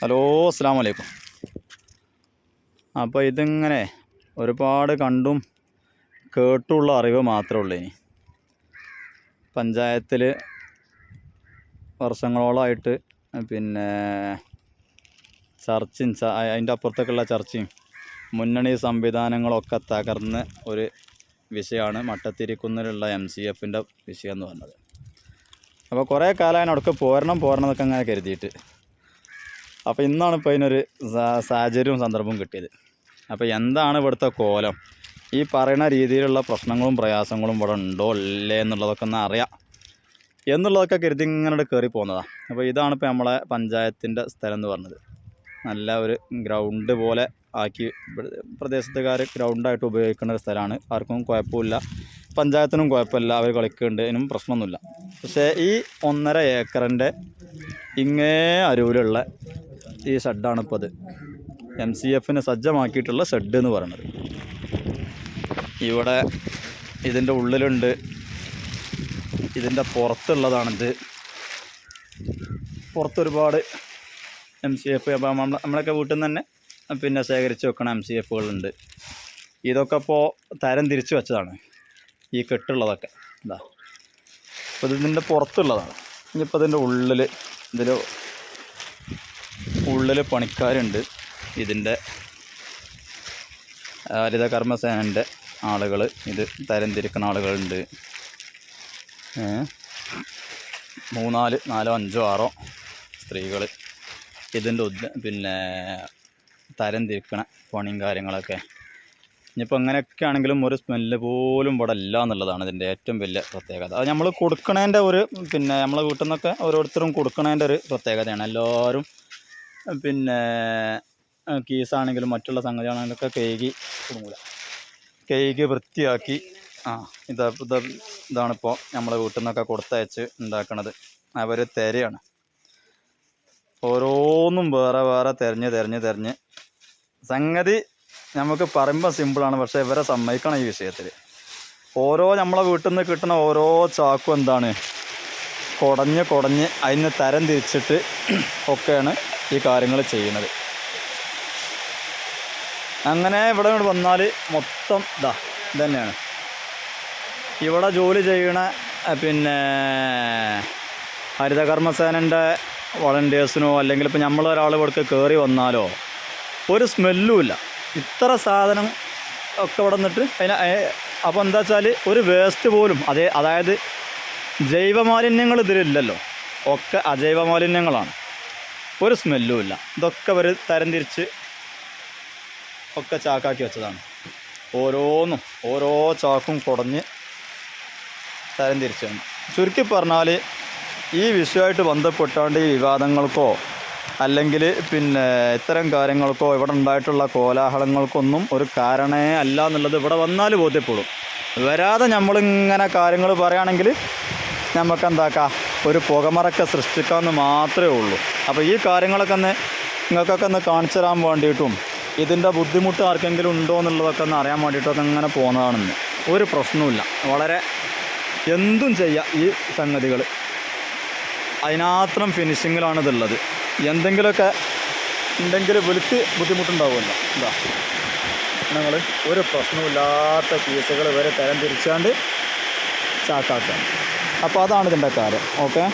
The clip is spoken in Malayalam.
ഹലോ അസ്സാം വലൈക്കും അപ്പോൾ ഇതിങ്ങനെ ഒരുപാട് കണ്ടും കേട്ടുള്ള അറിവ് മാത്രമേ ഉള്ളൂ ഇനി. പഞ്ചായത്തിൽ വർഷങ്ങളോളമായിട്ട് പിന്നെ ചർച്ചയും ച അതിന്റെ അപ്പുറത്തേക്കുള്ള ചർച്ചയും മുന്നണി സംവിധാനങ്ങളൊക്കെ തകർന്ന് ഒരു വിഷയമാണ് മട്ടത്തിരിക്കുന്നിലുള്ള എം സി എഫിന്റെ വിഷയം എന്ന് പറഞ്ഞത്. അപ്പോൾ കുറേ കാലമായി അവിടേക്ക് പോരണം പോരണം എന്നൊക്കെ അങ്ങനെ കരുതിയിട്ട് അപ്പോൾ ഇന്നാണ് ഇപ്പോൾ അതിനൊരു സാഹചര്യവും സന്ദർഭവും കിട്ടിയത്. അപ്പോൾ എന്താണ് ഇവിടുത്തെ കോലം? ഈ പറയുന്ന രീതിയിലുള്ള പ്രശ്നങ്ങളും പ്രയാസങ്ങളും ഇവിടെ ഉണ്ടോ ഇല്ലേ എന്നുള്ളതൊക്കെ ഒന്ന് അറിയാം. എന്നുള്ളതൊക്കെ കരുതി ഇങ്ങനെ കയറി പോകുന്നതാണ് അപ്പോൾ ഇതാണ് ഇപ്പോൾ നമ്മളെ പഞ്ചായത്തിന്റെ സ്ഥലം എന്ന് പറഞ്ഞത്. നല്ല ഒരു ഗ്രൗണ്ട് പോലെ ആക്കി പ്രദേശത്തുകാർ ഗ്രൗണ്ടായിട്ട് ഉപയോഗിക്കുന്ന ഒരു സ്ഥലമാണ്. ആർക്കും കുഴപ്പമില്ല. പഞ്ചായത്തിനും കുഴപ്പമില്ല. അവർ കളിക്കുന്നുണ്ട്. അതിനും പ്രശ്നമൊന്നുമില്ല. പക്ഷേ ഈ ഒന്നര ഏക്കറിന്റെ ഇങ്ങേ അരൂലുള്ള ഈ ഷെഡാണ് ഇപ്പോൾ അത് എം സി എഫിന് സജ്ജമാക്കിയിട്ടുള്ള ഷെഡ് എന്ന് പറയുന്നത്. ഇവിടെ ഇതിന്റെ ഉള്ളിലുണ്ട്. ഇതിന്റെ പുറത്തുള്ളതാണിത്. പുറത്തൊരുപാട് എം സി എഫ് അപ്പോൾ നമ്മൾ നമ്മളൊക്കെ വീട്ടിൽ നിന്ന് തന്നെ പിന്നെ ശേഖരിച്ച് വെക്കണ എം സി എഫുകളുണ്ട്. ഇതൊക്കെ ഇപ്പോൾ തരം തിരിച്ച് വെച്ചതാണ്. ഈ കെട്ടുള്ളതൊക്കെ. ഇതാ. അപ്പോൾ ഇതിന്റെ പുറത്തുള്ളതാണ് ഇനിയിപ്പോൾ ഇതിന്റെ ഉള്ളിൽ ഇതിൽ ഉള്ളിൽ പണിക്കാരുണ്ട്. ഇതിന്റെ ഹരിത കർമ്മസേനന്റെ ആളുകൾ ഇത് തരംതിരിക്കുന്ന ആളുകളുണ്ട്? മൂന്നാൽ നാലോ അഞ്ചോ ആറോ സ്ത്രീകൾ ഇതിന്റെ ഉദ് പിന്നെ തരംതിരിക്കണ പണിയും കാര്യങ്ങളൊക്കെ. ഇനിയിപ്പോൾ അങ്ങനെയൊക്കെ ആണെങ്കിലും ഒരു സ്മെല്ല് പോലും ഇവിടെ ഇല്ല എന്നുള്ളതാണ് ഇതിന്റെ ഏറ്റവും വലിയ പ്രത്യേകത. അത് നമ്മൾ കൊടുക്കണേന്റെ ഒരു പിന്നെ നമ്മളെ വീട്ടിൽ നിന്നൊക്കെ ഓരോരുത്തരും കൊടുക്കണേന്റെ ഒരു പ്രത്യേകതയാണ്. എല്ലാവരും പിന്നെ കീസാണെങ്കിലും മറ്റുള്ള സംഗതിയാണെങ്കിലും ഒക്കെ കേകി കൊടുങ്ങൂല. കേക്ക് വൃത്തിയാക്കി ആ ഇതാ ഇത് ഇതാണിപ്പോൾ നമ്മളെ വീട്ടിൽ നിന്നൊക്കെ കൊടുത്തയച്ച് ഉണ്ടാക്കണത്. അവർ തിരയാണ്. ഓരോന്നും വേറെ വേറെ തിരഞ്ഞ് തിരഞ്ഞ് തിരഞ്ഞ്. സംഗതി നമുക്ക് പറയുമ്പോൾ സിമ്പിളാണ് പക്ഷേ ഇവരെ സമ്മതിക്കണം ഈ വിഷയത്തിൽ ഓരോ നമ്മളെ വീട്ടിൽ നിന്ന് കിട്ടുന്ന ഓരോ ചാക്കും എന്താണ്? കുടഞ്ഞ് കുടഞ്ഞ് അതിന് തരം തിരിച്ചിട്ട് ഒക്കെയാണ് ഈ കാര്യങ്ങൾ ചെയ്യുന്നത്. അങ്ങനെ ഇവിടെ വന്നാൽ മൊത്തം ഇതാ ഇതന്നെയാണ്. ഇവിടെ ജോലി ചെയ്യണ പിന്നെ ഹരിതകർമ്മസേനന്റെ വളണ്ടിയേഴ്സിനോ അല്ലെങ്കിൽ ഇപ്പം നമ്മളൊരാൾ ഇവിടേക്ക് കയറി വന്നാലോ ഒരു സ്മെല്ലുമില്ല ഇത്ര സാധനം ഒക്കെ ഇവിടെ നിന്നിട്ട് അതിന് അപ്പോൾ എന്താ വെച്ചാൽ ഒരു വേസ്റ്റ് പോലും അതേ അതായത് ജൈവമാലിന്യങ്ങൾ ഇതിലില്ലല്ലോ. ഒക്കെ അജൈവ മാലിന്യങ്ങളാണ് ഒരു സ്മെല്ലും ഇല്ല. ഇതൊക്കെ അവർ തരംതിരിച്ച് ഒക്കെ ചാക്കാക്കി വെച്ചതാണ്. ഓരോന്നും ഓരോ ചാക്കും കുടഞ്ഞ് തരംതിരിച്ചാണ് ചുരുക്കി പറഞ്ഞാൽ ഈ വിഷയമായിട്ട് ബന്ധപ്പെട്ടാണ്ട് ഈ വിവാദങ്ങൾക്കോ അല്ലെങ്കിൽ പിന്നെ ഇത്തരം കാര്യങ്ങൾക്കോ ഇവിടെ ഉണ്ടായിട്ടുള്ള കോലാഹലങ്ങൾക്കൊന്നും ഒരു കാരണേ അല്ല എന്നുള്ളത് ഇവിടെ വന്നാൽ ബോധ്യപ്പെടും. വരാതെ നമ്മളിങ്ങനെ കാര്യങ്ങൾ പറയുകയാണെങ്കിൽ നമുക്ക് എന്താക്കാം ഒരു പുകമറക്കെ സൃഷ്ടിക്കാമെന്ന് മാത്രമേ ഉള്ളൂ. അപ്പോൾ ഈ കാര്യങ്ങളൊക്കെ ഒന്ന് നിങ്ങൾക്കൊക്കെ ഒന്ന് കാണിച്ചു തരാൻ വേണ്ടിയിട്ടും ഇതിന്റെ ബുദ്ധിമുട്ട് ആർക്കെങ്കിലും ഉണ്ടോ എന്നുള്ളതൊക്കെ ഒന്ന് അറിയാൻ വേണ്ടിയിട്ടൊക്കെ ഇങ്ങനെ പോകുന്നതാണെന്ന് ഒരു പ്രശ്നവുമില്ല. വളരെ എന്തും ചെയ്യാം ഈ സംഗതികൾ. അതിനാത്രം ഫിനിഷിങ്ങിലാണ് ഇതുള്ളത്. എന്തെങ്കിലുമൊക്കെ ഉണ്ടെങ്കിൽ വിളിച്ച് ബുദ്ധിമുട്ടുണ്ടാവുമല്ലോ. എന്താ ഞങ്ങൾ ഒരു പ്രശ്നമില്ലാത്ത പീസുകൾ വരെ തരം തിരിച്ചാണ്ട് ചാക്കാക്കുക അപ്പോൾ അതാണ് ഇതിന്റെ കാര്യം. ഓക്കെ?